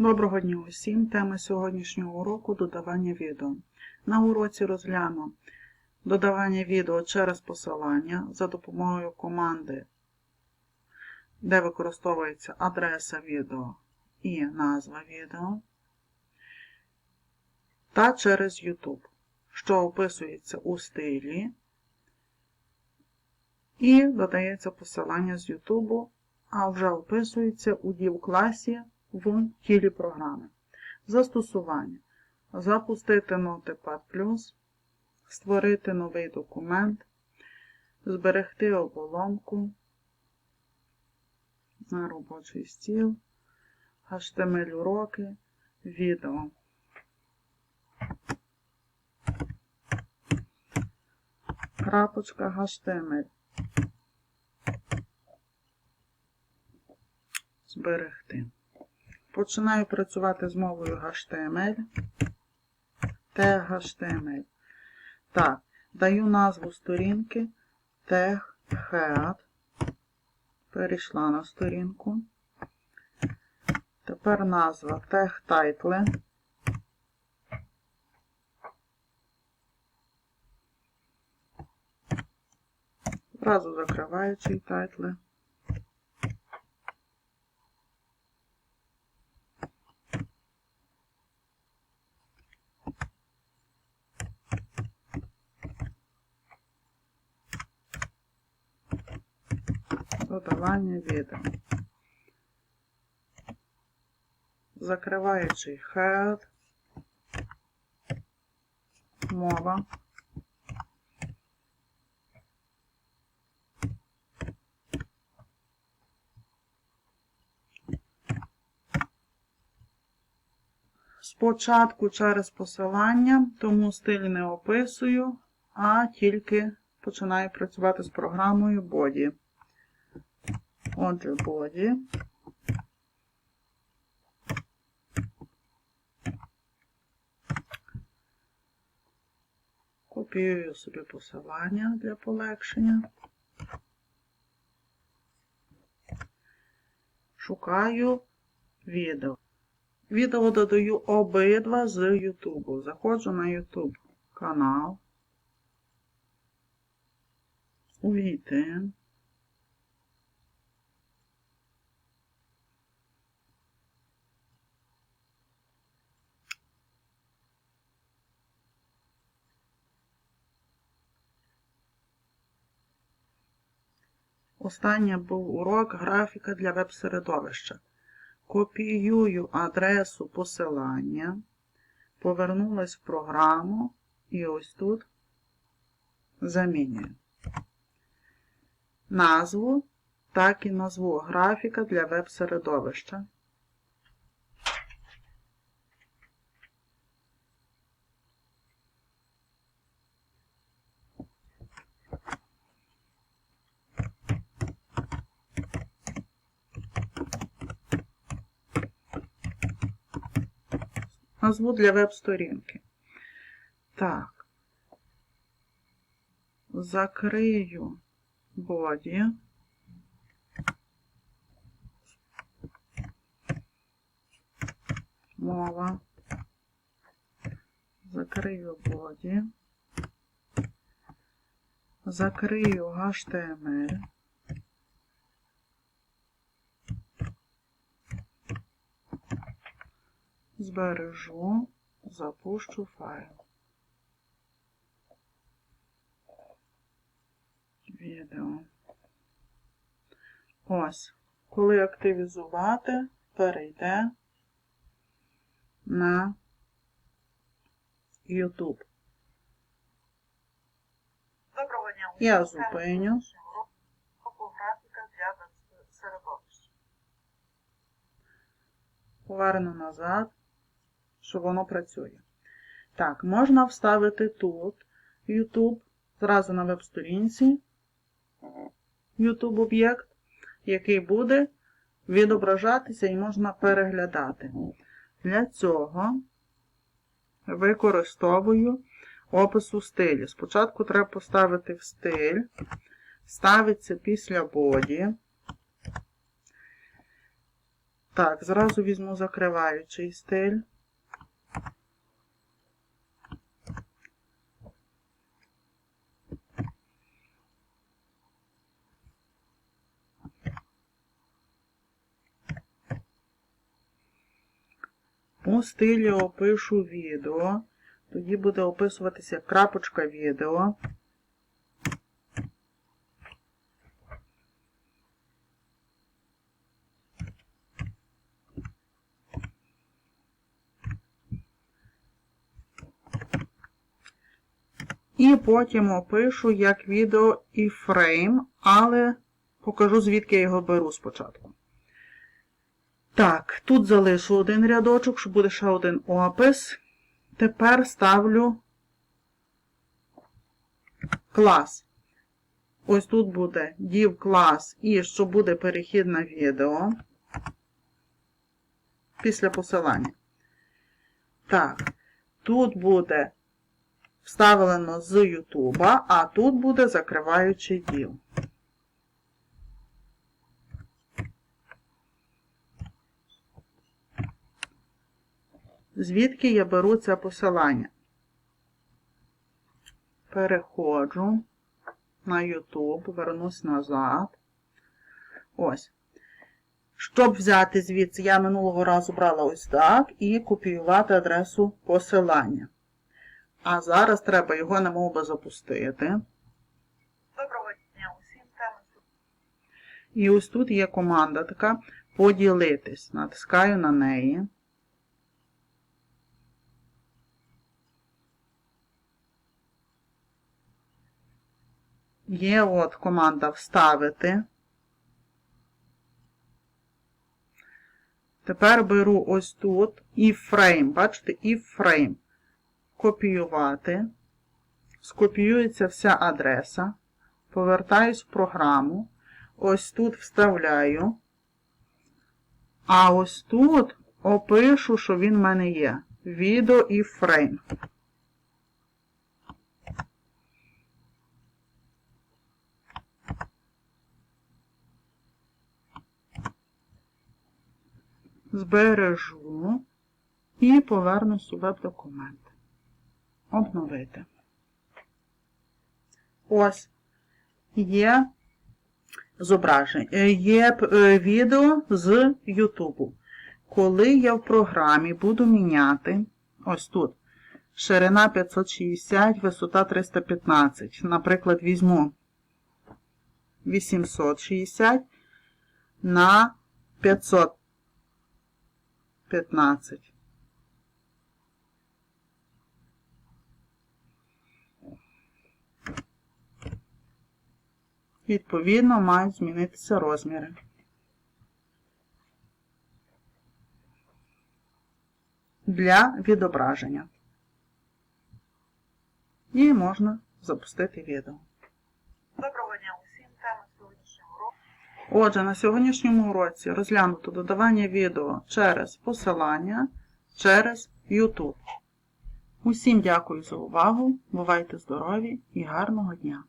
Доброго дня усім! Тема сьогоднішнього уроку додавання відео. На уроці розгляну додавання відео через посилання за допомогою команди, де використовується адреса відео і назва відео, та через YouTube, що описується у стилі, і додається посилання з YouTube, а вже описується у дів-класі в тілі програми. Застосування. Запустити Notepad+, створити новий документ, зберегти оболонку на робочий стіл, HTML уроки, відео. Крапочка HTML. Зберегти. Починаю працювати з мовою HTML. Тег HTML. Так, даю назву сторінки тег head. Перейшла на сторінку. Тепер назва тег title. Зразу закриваючий тайтли. Додавання відео. Закриваючий head, мова. Спочатку через посилання, тому стиль не описую, а тільки починаю працювати з програмою Body. Отже, Body. Копіюю собі посилання для полегшення. Шукаю відео. Відео додаю обидва з YouTube. Заходжу на YouTube канал. Увійти. Останнє був урок графіка для веб-середовища. Копіюю адресу посилання, повернулась в програму і ось тут замінюю. Назву, так і назву графіка для веб-середовища. Назву для веб-сторінки. Так. Закрию боді. Мова. Закрию боді. Закрию HTML. Збережу, запущу файл. Відео. Ось. Коли активізувати, перейде на YouTube. Доброго дня. Я зупиню. Поверну назад, що воно працює. Так, можна вставити тут YouTube, зразу на веб-сторінці YouTube об'єкт, який буде відображатися і можна переглядати. Для цього використовую опис у стилі. Спочатку треба поставити в стиль, ставиться після боді. Так, зразу візьму закриваючий стиль. У стилі опишу відео. Тоді буде описуватися крапочка відео. І потім опишу як відео і фрейм, але покажу, звідки я його беру спочатку. Так, тут залишу один рядочок, щоб буде ще один опис. Тепер ставлю клас. Ось тут буде div клас і що буде перехід на відео після посилання. Так, тут буде вставлено з YouTube, а тут буде закриваючий діл. Звідки я беру це посилання? Переходжу на YouTube, вернусь назад. Ось. Щоб взяти звідси, я минулого разу брала ось так і копіювати адресу посилання. А зараз треба його немов би запустити. Доброго дня усім. Тема І ось тут є команда така поділитись. Натискаю на неї. Є от команда вставити. Тепер беру ось тут і фрейм. Бачите, і фрейм. Копіювати. Скопіюється вся адреса. Повертаюсь в програму. Ось тут вставляю. А ось тут опишу, що він в мене є. Відео і фрейм. Збережу і повернусь у веб-документ. Обновити. Ось є зображення. Є е, відео з Ютубу. Коли я в програмі буду міняти, ось тут, ширина 560, висота 315. Наприклад, візьму 860 на 515. Відповідно, мають змінитися розміри. Для відображення. І можна запустити відео. Доброго дня усім. Тема сьогоднішнього уроку. Отже, на сьогоднішньому уроці розглянуто додавання відео через посилання через YouTube. Усім дякую за увагу, бувайте здорові і гарного дня!